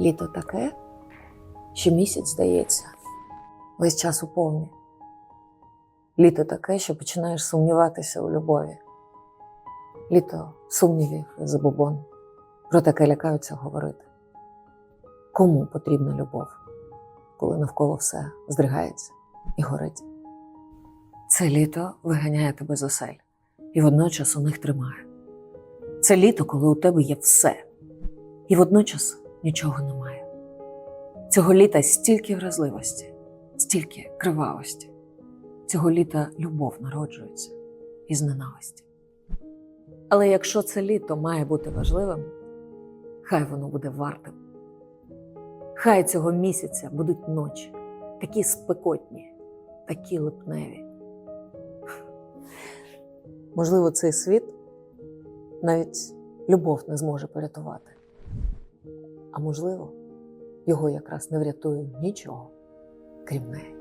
Літо таке, що місяць здається, весь час у повні. Літо таке, що починаєш сумніватися у любові. Літо сумнівів забобон. Про таке лякаються говорити. Кому потрібна любов, коли навколо все здригається і горить? Це літо виганяє тебе з осель і водночас у них тримає. Це літо, коли у тебе є все, і водночас нічого немає. Цього літа стільки вразливості, стільки кривавості. Цього літа любов народжується із ненависті. Але якщо це літо має бути важливим, хай воно буде вартим. Хай цього місяця будуть ночі, такі спекотні, такі липневі. Можливо, цей світ навіть любов не зможе порятувати. А можливо, його якраз не врятує нічого, крім неї.